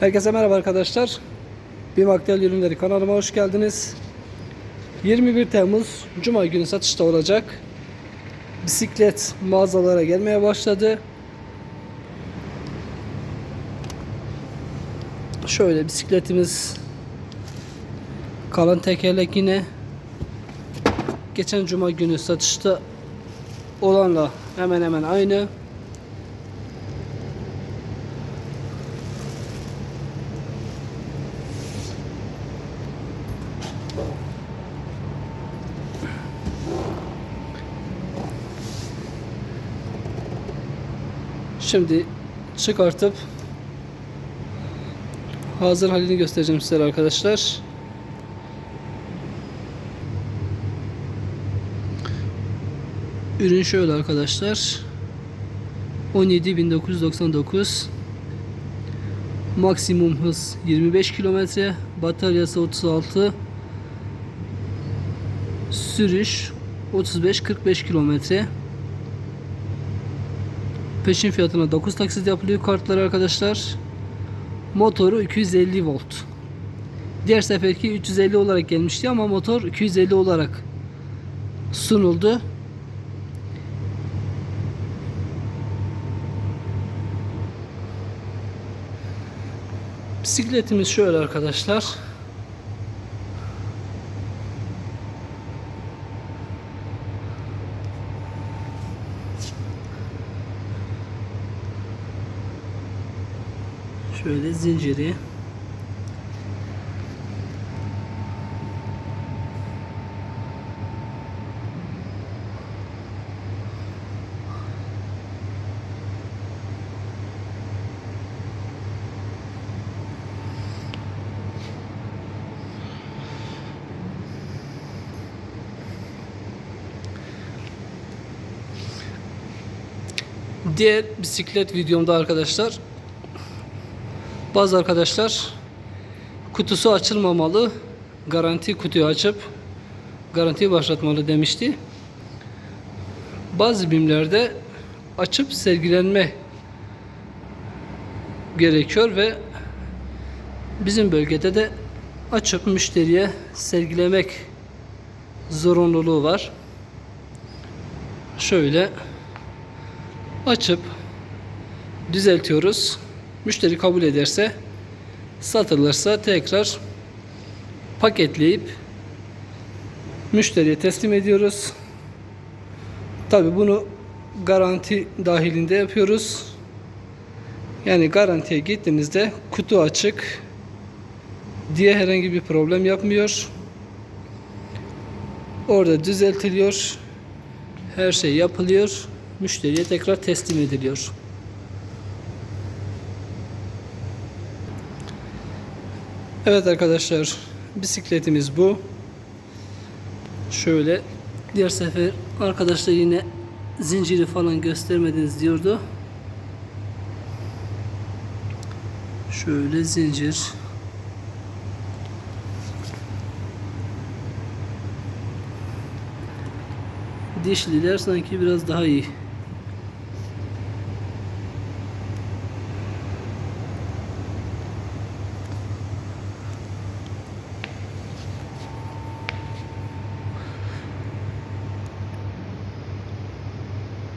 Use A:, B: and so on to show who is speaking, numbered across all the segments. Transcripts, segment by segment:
A: Herkese merhaba arkadaşlar. Bir Aktel Ürünleri kanalıma hoş geldiniz. 21 Temmuz Cuma günü satışta olacak. Bisiklet mağazalara gelmeye başladı. Şöyle bisikletimiz kalan tekerlek yine geçen cuma günü satışta olanla hemen hemen aynı. Şimdi çıkartıp hazır halini göstereceğim size arkadaşlar. Ürün şöyle arkadaşlar. 17.999 Maksimum hız 25 kilometre Bataryası 36 Sürüş 35-45 kilometre Peşin fiyatına 9 taksit yapılıyor kartlar arkadaşlar. Motoru 250 volt. Diğer seferki 350 olarak gelmişti ama motor 250 olarak sunuldu. Bisikletimiz şöyle arkadaşlar. Şöyle zinciri. Diğer bisiklet videomda arkadaşlar bazı arkadaşlar kutusu açılmamalı garanti kutuyu açıp garantiyi başlatmalı demişti. Bazı bimlerde açıp sergilenme gerekiyor ve bizim bölgede de açıp müşteriye sergilemek zorunluluğu var. Şöyle açıp düzeltiyoruz. Müşteri kabul ederse satılırsa tekrar paketleyip müşteriye teslim ediyoruz. Tabi bunu garanti dahilinde yapıyoruz. Yani garantiye gittiğinizde kutu açık diye herhangi bir problem yapmıyor. Orada düzeltiliyor. Her şey yapılıyor. Müşteriye tekrar teslim ediliyor. Evet arkadaşlar bisikletimiz bu. Şöyle diğer sefer arkadaşlar yine zinciri falan göstermediniz diyordu. Şöyle zincir. Dişliler sanki biraz daha iyi.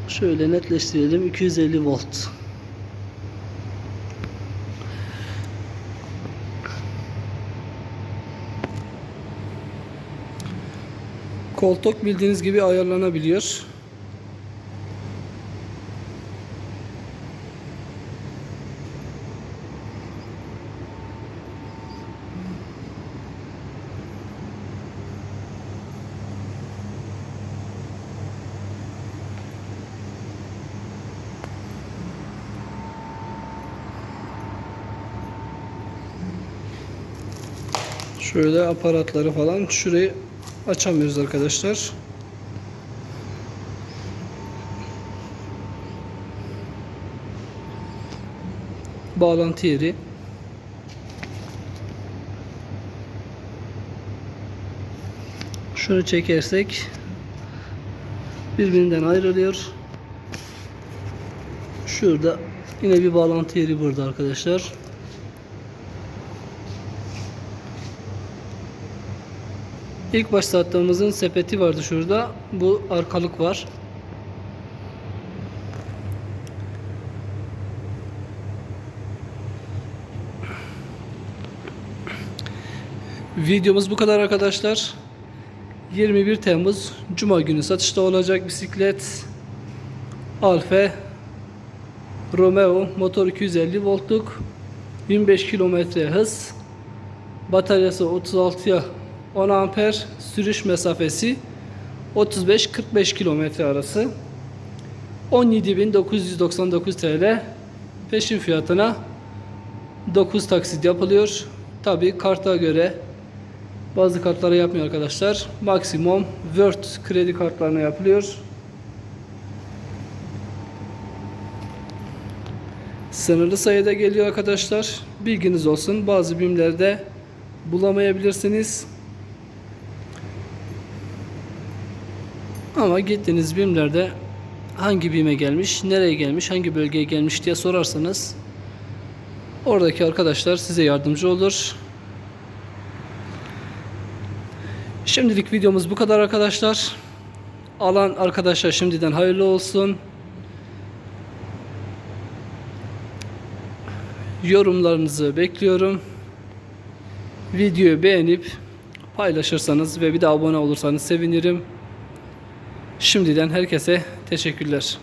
A: Şöyle netleştirelim. 250 volt. Koltuk bildiğiniz gibi ayarlanabiliyor. Şöyle aparatları falan şurayı açamıyoruz arkadaşlar. Bağlantı yeri. Şunu çekersek birbirinden ayrılıyor. Şurada yine bir bağlantı yeri burada arkadaşlar. İlk başta attığımızın sepeti vardı şurada. Bu arkalık var. Videomuz bu kadar arkadaşlar. 21 Temmuz Cuma günü satışta olacak bisiklet Alfa Romeo motor 250 voltluk 25 kilometre hız bataryası 36'ya 10 amper sürüş mesafesi 35-45 kilometre arası 17.999 TL peşin fiyatına 9 taksit yapılıyor tabi karta göre bazı kartlara yapmıyor arkadaşlar maksimum Word kredi kartlarına yapılıyor Sınırlı sayıda geliyor arkadaşlar. Bilginiz olsun. Bazı BİM'lerde bulamayabilirsiniz. Ama gittiğiniz BİM'lerde hangi BİM'e gelmiş, nereye gelmiş, hangi bölgeye gelmiş diye sorarsanız oradaki arkadaşlar size yardımcı olur. Şimdilik videomuz bu kadar arkadaşlar. Alan arkadaşlar şimdiden hayırlı olsun. Yorumlarınızı bekliyorum. Videoyu beğenip paylaşırsanız ve bir de abone olursanız sevinirim. Şimdiden herkese teşekkürler.